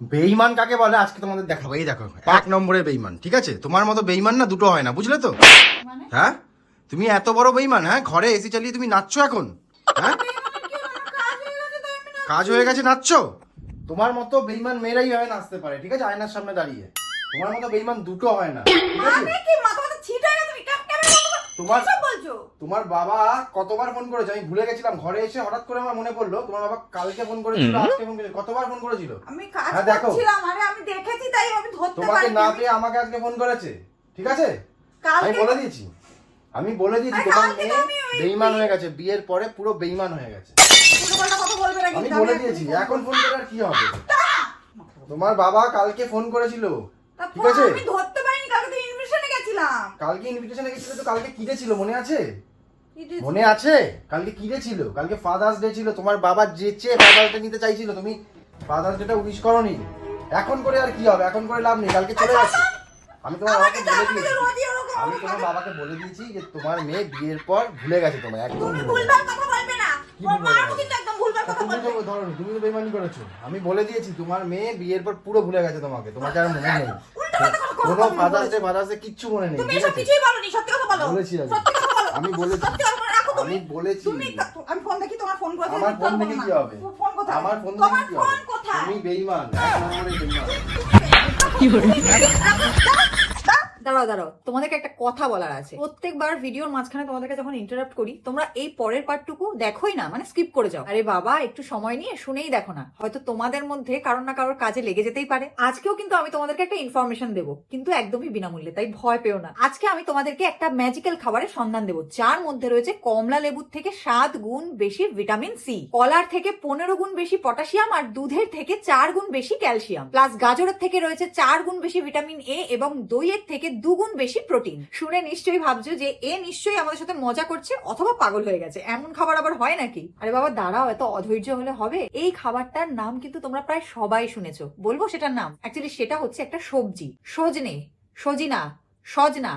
বেইমান কাকে বলে? আজকে তোমাদের দেখাবো। এই দেখো এক নম্বরে বেইমান ঠিক আছে? তোমার মতো বেইমান না দুটো হয় না বুঝলে তো? মানে? হ্যাঁ? তুমি এত বড় বেইমান হ্যাঁ? ঘরে এসি চালিয়ে তুমি নাচছো এখন? হ্যাঁ? কাজ হয়ে গেছে নাচছো? তোমার মতো বেইমান মেয়েরাই হয় নাচতে পারে ঠিক আছে? আয়নার সামনে দাঁড়িয়ে। তোমার মতো বেইমান দুটো হয় না ঠিক আছে আমি কি মাথা মাথা ছিট হয়ে গেছে ক্যাপ ক্যামেরা তোমার বলছো? তোমার বাবা কতবার ফোন করেছে? আমি ভুলে গেছিলাম। ঘরে এসে হঠাৎ করে আমার মনে পড়ল তোমার বাবা কালকে ফোন করেছিল আজকে ফোন করেছিল কতবার ফোন করেছিল? আমি কাজ হ্যাঁ, করছিলাম আরে আমি দেখেছি তাই আমি ধরতে তোমাকে না পেয়ে আমাকে আজকে ফোন করেছে ঠিক আছে? আমি বলে দিয়েছি। আমি বলে দিয়েছি তোমার মেয়ে বেইমান হয়ে গেছে। বিয়ের পরে পুরো বেইমান হয়ে গেছে। আমি বলে দিয়েছি এখন ফোন করে আর কি হবে? তোমার বাবা কালকে ফোন করেছিল ঠিক আছে? আমি ধরতে পারিনি কালকে তো ইনভিটেশনে গেছিলাম কালকে ইনভিটেশনে গেছিল তো কালকে কিরে ছিল মনে আছে? মনে আছে? কালকে কিরে ছিল? কালকে ফাদার্স ডে ছিল তোমার বাবা যেচে ফাদার্স ডে নিতে চাইছিল তুমি ফাদার্স ডেটা উইশ করনি। এখন করে আর কি হবে? এখন করে লাভ নেই কালকে চলে গেছে আমি তোমার বাবাকে বলে দিয়েছি। আমি তোমার বাবাকে বলে দিয়েছি যে তোমার মেয়ে বিয়ের পর ভুলে গেছে তোমায় একদম তুমি ভুলে ভুলভাল কথা বলবে না। কি তুমি তো বেমানি করেছ। আমি বলে দিয়েছি তোমার মেয়ে বিয়ের পর পুরো ভুলে গেছে তোমাকে তোমাকে আর মনে নেই। কোনো কথা ফাদার্স ডে কিচ্ছু মনে নেই তুমি এসব কিছুই বলনি সত্যি কথা বলো। বলেছি আমি। আমি বলেছি। আমি বলেছি। আমি ফোন দেখি তোমার ফোন কোথায় আমার ফোন দেখি কি। হবে? ফোন কোথায়? আমার ফোন দেখি কি হবে? তুমি বেঈমান নম্বরে বেঈমান দাঁড়াও দাঁড়াও, তোমাদেরকে একটা কথা বলার আছে। প্রত্যেকবার ভিডিওর মাঝখানে তোমাদেরকে যখন ইন্টারাপ্ট করি, তোমরা এই পরের পার্টটুকু দেখোই না মানে স্কিপ করে যাও। আরে বাবা, একটু সময় নিয়ে শুনেই দেখো না। হয়তো তোমাদের মধ্যে কারোর না কারোর কাজে লেগে যেতেই পারে। আজকেও কিন্তু আমি তোমাদেরকে একটা ইনফরমেশন দেবো, কিন্তু একদমই বিনামূল্যে, তাই ভয় পেও না। আজকে আমি তোমাদেরকে একটা ম্যাজিক্যাল খাবারের সন্ধান দেবো, যার মধ্যে রয়েছে কমলা লেবুর থেকে সাত গুণ বেশি ভিটামিন সি কলার থেকে পনেরো গুণ বেশি পটাশিয়াম আর দুধের থেকে চার গুণ বেশি ক্যালসিয়াম প্লাস গাজরের থেকে রয়েছে চার গুণ বেশি ভিটামিন এ এবং দইয়ের থেকে দুগুণ বেশি প্রোটিন। শুনে নিশ্চয়ই ভাবছ যে এ নিশ্চয়ই আমাদের সাথে মজা করছে অথবা পাগল হয়ে গেছে। এমন খাবার আবার হয় নাকি? আরে বাবা, দাঁড়াও, এত অধৈর্য হলে হবে? এই খাবারটার নাম কিন্তু তোমরা প্রায় সবাই শুনেছো। বলব সেটার নাম? অ্যাকচুয়ালি সেটা হচ্ছে একটা সবজি। সজনে, সজিনা, সজনা।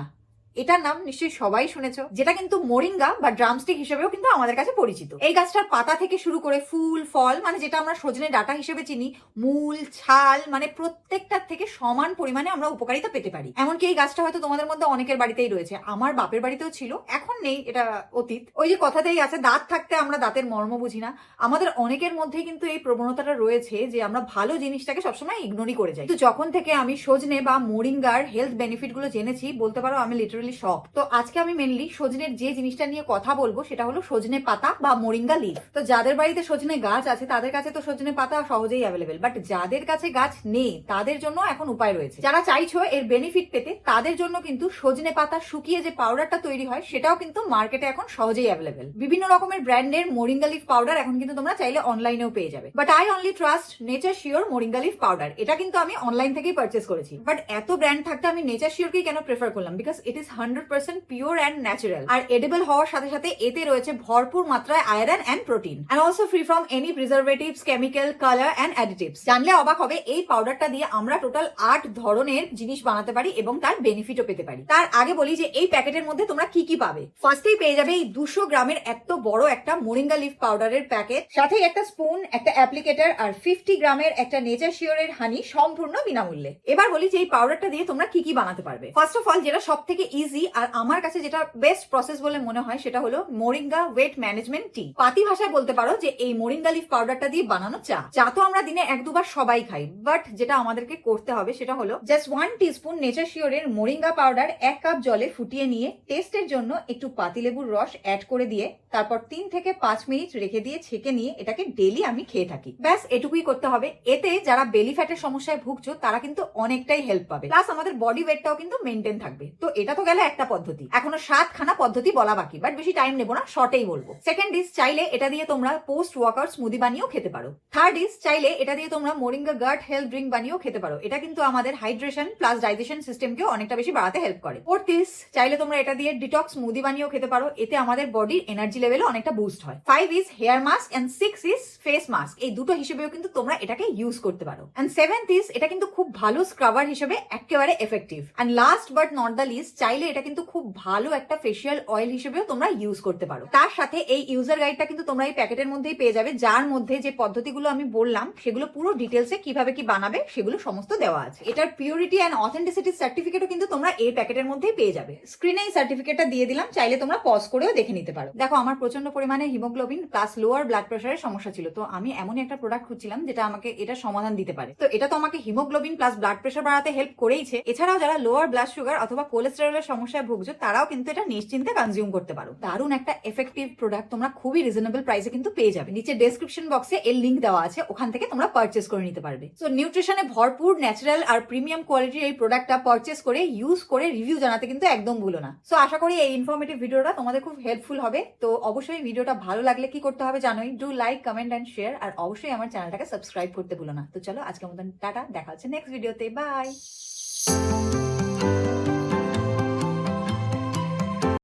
এটার নাম নিশ্চয়ই সবাই শুনেছ, যেটা কিন্তু মোরিঙ্গা বা ড্রামস্টিক হিসেবেও কিন্তু আমাদের কাছে পরিচিত। এই গাছটার পাতা থেকে শুরু করে ফুল, ফল মানে যেটা আমরা সজনে ডাটা হিসেবে চিনি, মূল, ছাল মানে প্রত্যেকটার থেকে সমান পরিমাণে আমরা উপকারিতা পেতে পারি। এমনকি এই গাছটা হয়তো তোমাদের মধ্যে অনেকের বাড়িতেই রয়েছে, আমার বাপের বাড়িতেও ছিল, এখন নেই, এটা অতীত। ওই যে কথাতেই আছে, দাঁত থাকতে আমরা দাঁতের মর্ম বুঝি না। আমাদের অনেকের মধ্যেই কিন্তু এই প্রবণতাটা রয়েছে যে আমরা ভালো জিনিসটাকে সবসময় ইগনোরই করে যাই। তো যখন থেকে আমি সজনে বা মোরিঙ্গার হেলথ বেনিফিটগুলো জেনেছি, বলতে পারো আমি লিটারালি শক তো আজকে আমি মেনলি সজনের যে জিনিসটা নিয়ে কথা বলব, সেটা হলো সজনে পাতা বা মোরিঙ্গা লিফ তো যাদের বাড়িতে সজনে গাছ আছে, তাদের কাছে তো সজনে পাতা সহজেই অ্যাভেলেবেল বাট যাদের কাছে গাছ নেই, তাদের জন্য এখন উপায় রয়েছে। যারা চাইছো এর বেনিফিট পেতে, তাদের জন্য কিন্তু সজনে পাতা শুকিয়ে যে পাউডারটা তৈরি হয়, সেটাও কিন্তু মার্কেটে এখন সহজেই অ্যাভেলেবেল বিভিন্ন রকমের ব্র্যান্ডের মোরিঙ্গা লিফ পাউডার এখন কিন্তু তোমরা চাইলে অনলাইনেও পেয়ে যাবে। But I only trust Nature Sure moringa leaf powder এটা কিন্তু আমি অনলাইন থেকেই পারচেস করেছি। বাট এত ব্র্যান্ড থাকতে আমি নেচার শিওরকেই কেন প্রেফার করলাম? Because it is hundred percent pure and natural R edible হওয়ার সাথে সাথে এতে রয়েছে ভরপুর মাত্রায় iron and protein and also free from any preservatives chemical colour and additives জানলে অবাক হবে, এই পাউডারটা দিয়ে আমরা টোটাল আট ধরনের জিনিস বানাতে পারি এবং তার বেনিফিটও পেতে পারি। তার আগে বলি যে এই প্যাকেটের মধ্যে তোমরা কি কি পাবে। ফার্স্টেই পেয়ে যাবে এই দুশো গ্রামের এত বড় একটা মোরিঙ্গা লিফ পাউডারের প্যাকেট সাথে একটা স্পুন একটা অ্যাপ্লিকেটার আর ফিফটি গ্রামের একটা নেচার শিওরের হানি সম্পূর্ণ বিনামূল্যে। এবার বলি যে এই পাউডারটা দিয়ে তোমরা কি কি বানাতে পারবে। ফার্স্ট অফ অল যেটা সব থেকে ইজি আর আমার কাছে যেটা বেস্ট প্রসেস বলে মনে হয় সেটা হলো মোরিঙ্গা ওয়েট ম্যানেজমেন্ট টি পাতি ভাষায় বলতে পারো যে এই মোরিঙ্গা লিফ পাউডারটা দিয়ে বানানো চা। চা তো আমরা দিনে এক দুবার সবাই খাই বাট যেটা আমাদেরকে করতে হবে সেটা হলো জাস্ট ওয়ান টিস্পুন নেচার শিওরের মোরিঙ্গা পাউডার এক কাপ জলে ফুটিয়ে নিয়ে টেস্টের জন্য একটু পাতিলেবুর রস অ্যাড করে দিয়ে তারপর তিন থেকে পাঁচ মিনিট রেখে দিয়ে ছেঁকে নিয়ে এটাকে ডেলি আমি খেয়ে থাকি। ব্যাস, এটুকুই করতে হবে। এতে যারা বেলি ফ্যাটের সমস্যায় ভুগছো তারা কিন্তু অনেকটাই হেল্প পাবে। প্লাস আমাদের বডি ওয়েটটাও কিন্তু মেনটেন থাকবে। তো এটা তো গেল একটা পদ্ধতি। এখনও সাতখানা পদ্ধতি বলা বাকি বাট বেশি টাইম নেব না শর্টেই বলব। সেকেন্ড ইস চাইলে এটা দিয়ে তোমরা পোস্ট ওয়ার্কআউট স্মুদি বানিয়েও খেতে পারো। থার্ড ইস চাইলে এটা দিয়ে তোমরা মোরিঙ্গা গার্ড হেলথ ড্রিঙ্ক বানিয়েও খেতে পারো। এটা কিন্তু আমাদের হাইড্রেশন প্লাস ডাইজেশন সিস্টেমকেও অনেকটা বেশি বাড়াতে হেল্প করে। ফোর্থ ইস চাইলে তোমরা এটা দিয়ে ডিটক্স স্মুদি বানিয়েও খেতে পারো। এতে আমাদের বডির এনার্জি লেভেলও অনেকটা বুস্ট হয়। Five is hair mask and six is face mask এই দুটো হিসেবেও কিন্তু তোমরা এটাকে ইউজ করতে পারো। এন্ড সেভেন্থ ইজ এটা কিন্তু খুব ভালো স্ক্রাবার হিসেবে একেবারে effective and last but not the least চাইলে চাইলে এটা কিন্তু খুব ভালো একটা ফেসিয়াল অয়েল হিসেবেও তোমরা ইউজ করতে পারো। তার সাথে এই ইউজার গাইডটা কিন্তু তোমরা এই প্যাকেটের মধ্যেই পেয়ে যাবে, যার মধ্যে যে পদ্ধতিগুলো আমি বললাম, সেগুলো পুরো ডিটেলসে কীভাবে কি বানাবে, সেগুলো সমস্ত দেওয়া আছে। এটার পিউরিটি অ্যান্ড অথেন্টিসিটি সার্টিফিকেটও কিন্তু তোমরা এই প্যাকেটের মধ্যেই পেয়ে যাবে। স্ক্রিনে এই সার্টিফিকেটটা দিয়ে দিলাম, চাইলে তোমরা পজ করেও দেখে নিতে পারো। দেখো, আমার প্রচণ্ড পরিমাণে হিমোগ্লোবিন প্লাস লোয়ার ব্লাড প্রেশারের সমস্যা ছিল, তো আমি এমনই একটা প্রোডাক্ট খুঁজছিলাম, যেটা আমাকে এটা সমাধান দিতে পারে। তো এটা তো আমাকে হিমোগ্লোবিন প্লাস ব্লাড প্রেশার বাড়াতে হেল্প করেইছে। এছাড়াও যারা লোয়ার ব্লাড সুগার অথবা কোলেস্টেরলের সমস্যায় ভুগছো, তারাও কিন্তু এটা নিশ্চিন্তে কনজিউম করতে পারো। দারুণ একটা এফেক্টিভ প্রোডাক্ট তোমরা খুবই রিজনেবল প্রাইসে কিন্তু পেয়ে যাবে। নিচে ডেসক্রিপশন বক্সে এর লিঙ্ক দেওয়া আছে, ওখান থেকে তোমরা পারচেস করে নিতে পারবে। সো নিউট্রিশনে ভরপুর ন্যাচারাল আর প্রিমিয়াম কোয়ালিটির এই প্রোডাক্টটা পারচেস করে ইউজ করে রিভিউ জানাতে কিন্তু একদম ভুলো না। সো আশা করি এই ইনফরমেটিভ ভিডিওটা তোমাদের খুব হেল্পফুল হবে। তো, অবশ্যই ভিডিওটা ভালো লাগলে কি করতে হবে জানোই do like comment and share আর অবশ্যই আমার চ্যানেলটাকে সাবস্ক্রাইব করতে ভুলো না। তো, চলো আজকের মতন টাটা, দেখা হচ্ছে নেক্সট ভিডিওতে বাই